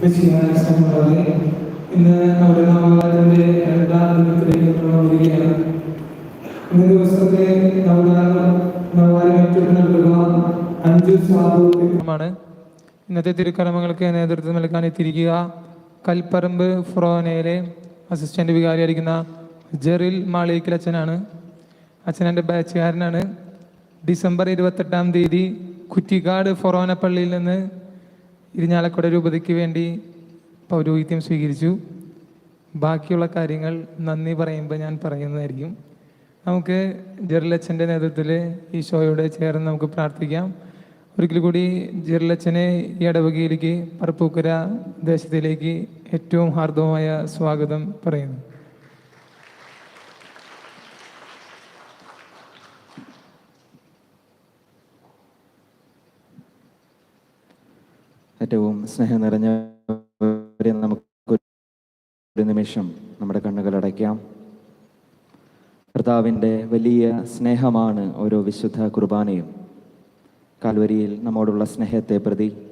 നവകാലത്തിന്റെ രണ്ടാം ഇന്നത്തെ തിരുക്കർമ്മങ്ങൾക്ക് നേതൃത്വം നൽകാൻ എത്തിയിരിക്കുക കൽപ്പറമ്പ് ഫ്രോനയിലെ അസിസ്റ്റന്റ് വികാരിയായിരിക്കുന്ന ജെറിൽ മാളിക്കൽ അച്ഛനാണ്. അച്ഛൻ എന്റെ ബാച്ചുകാരനാണ്. ഡിസംബർ ഇരുപത്തെട്ടാം തീയതി കുറ്റിക്കാട് ഫൊറോന പള്ളിയിൽ നിന്ന് ഇരിഞ്ഞാലക്കുട രൂപതയ്ക്ക് വേണ്ടി പൗരോഹിത്യം സ്വീകരിച്ചു. ബാക്കിയുള്ള കാര്യങ്ങൾ നന്ദി പറയുമ്പോൾ ഞാൻ പറയുന്നതായിരിക്കും. നമുക്ക് ജെറിലച്ചന്റെ നേതൃത്വത്തിൽ ഈ ഷോയോടെ ചേർന്ന് നമുക്ക് പ്രാർത്ഥിക്കാം. ഒരിക്കൽ കൂടി ജെറിലച്ചനെ ഈ ഇടവകയിലേക്ക് പറപ്പൂക്കര ദേശത്തിലേക്ക് ഏറ്റവും ഹാർദവമായ സ്വാഗതം പറയുന്നു. ഏറ്റവും സ്നേഹം നിറഞ്ഞവരെ നമുക്ക് ഒരു നിമിഷം നമ്മുടെ കണ്ണുകൾ അടയ്ക്കാം. കർത്താവിന്റെ വലിയ സ്നേഹമാണ് ഓരോ വിശുദ്ധ കുർബാനയും. കാൽവരിയിൽ നമ്മോടുള്ള സ്നേഹത്തെ പ്രതി.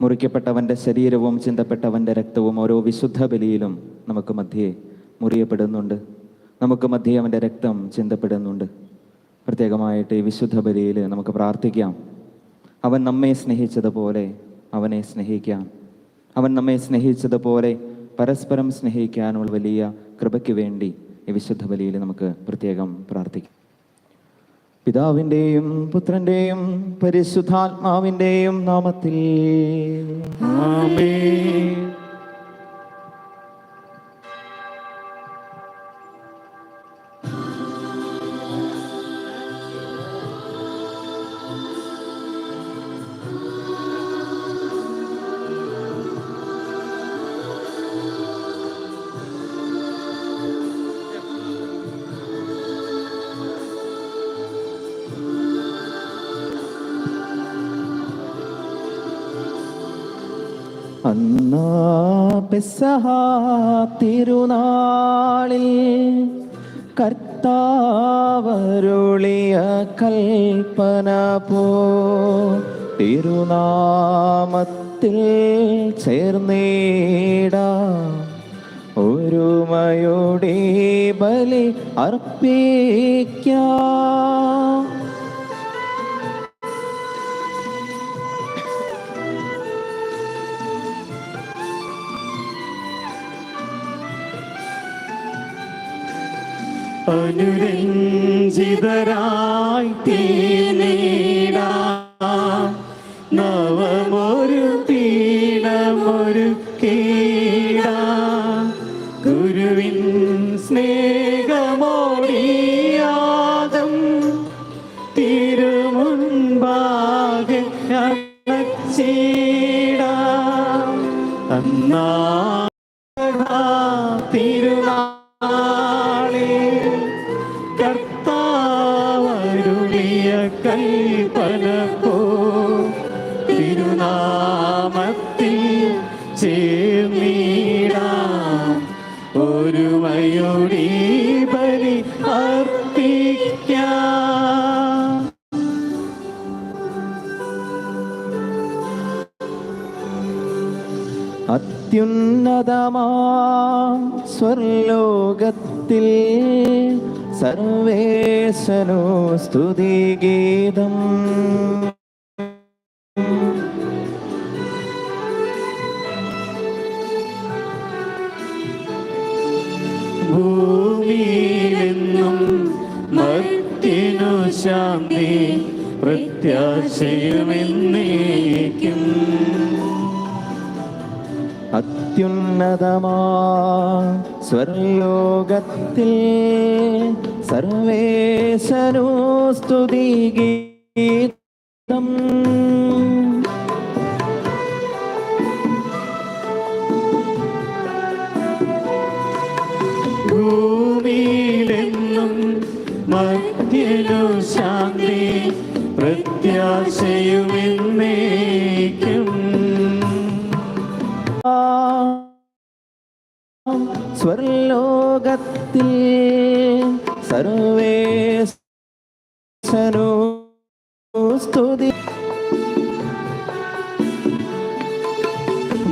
മുറിക്കപ്പെട്ടവന്റെ ശരീരവും ചിന്തപ്പെട്ടവന്റെ രക്തവും ഓരോ വിശുദ്ധ ബലിയിലും നമുക്ക് മധ്യേ മുറിയപ്പെടുന്നുണ്ട്. നമുക്ക് മധ്യേ അവന്റെ രക്തം ചിന്തപ്പെടുന്നുണ്ട്. പ്രത്യേകമായിട്ട് ഈ വിശുദ്ധ ബലിയിൽ നമുക്ക് പ്രാർത്ഥിക്കാം. അവൻ നമ്മെ സ്നേഹിച്ചതുപോലെ അവനെ സ്നേഹിക്കാം. അവൻ നമ്മെ സ്നേഹിച്ചതുപോലെ പരസ്പരം സ്നേഹിക്കാനുള്ള വലിയ കൃപയ്ക്ക് വേണ്ടി ഈ വിശുദ്ധ ബലിയിൽ നമുക്ക് പ്രത്യേകം പ്രാർത്ഥിക്കാം. പിതാവിന്റെയും പുത്രന്റെയും പരിശുദ്ധാത്മാവിന്റെയും നാമത്തിൽ. അന്നാ തിരുനാളിൽ കർത്താവരുളിയ കൽപ്പന പോ. തിരുനാമത്തിൽ ചേർന്നേട. ഒരുമയോടെ ബലി അർപ്പിക്കാം. അനുരഞ്ജിതരായി തീനേടാം. ഒരുമയോടി ബലി അർപ്പിക്കാം. അത്യുന്നതമാം സ്വർലോകത്തിൽ സർവേശനോ സ്തുതിഗീതം. ഭൂമിയിലെന്നും മത്തിനു ശാന്തി പ്രത്യാശയുമെന്നേക്കും. അത്യുന്നതമാ സ്വർലോകത്തിൽ സർവേശനോ സ്തുതിഗീതം ഭൂമിയിലെന്നും ശാന്തി പ്രത്യാശയുമെന്നേക്കും സ്വർലോകത്തിൽ സർവേശനോ സ്തുതി.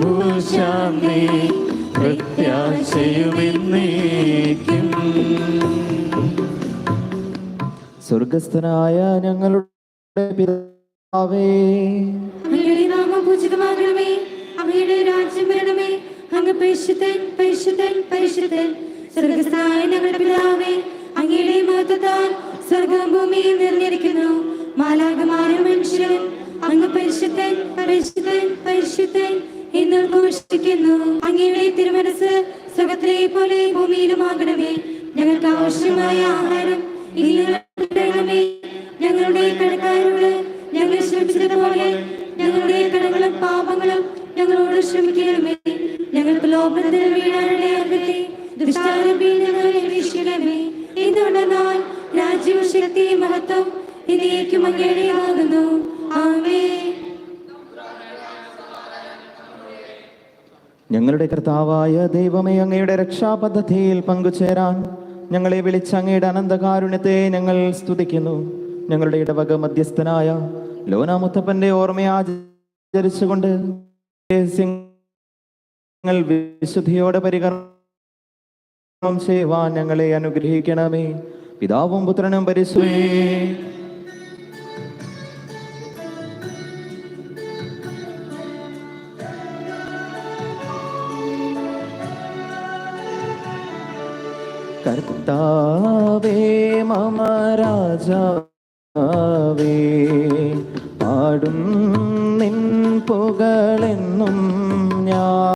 ഭൂശാന്തി പ്രത്യാശയുമെന്നേക്കും സ്വർഗസ്ഥനായ ഞങ്ങളുടെ പിതാവേ. പോലെ ഞങ്ങൾക്ക് ആവശ്യമായ ആഹാരം ഞങ്ങളുടെ കടങ്ങളും പാപങ്ങളും ഞങ്ങളോട് ക്ഷമിക്കണമേ. ഞങ്ങൾക്ക് ലോകത്തിൽ ശക്തിയും മഹത്വം ഞങ്ങളുടെ കർത്താവായ ദൈവമേ അങ്ങയുടെ രക്ഷാപദ്ധതിയിൽ പങ്കുചേരാൻ ഞങ്ങളെ വിളിച്ച അങ്ങയുടെ അനന്തകാരുണ്യത്തെ ഞങ്ങൾ സ്തുതിക്കുന്നു. ഞങ്ങളുടെ ഇടവക മധ്യസ്ഥനായ ലോനാമുത്തപ്പന്റെ ഓർമ്മയെ ആചരിച്ചുകൊണ്ട് വിശുദ്ധിയോടെ പരികർമ്മം ചെയ്യുവാൻ ഞങ്ങളെ അനുഗ്രഹിക്കണമേ. പിതാവും പുത്രനും പരിശുദ്ധേ കർത്താവേ മമ രാജാവേ പുകളെന്നും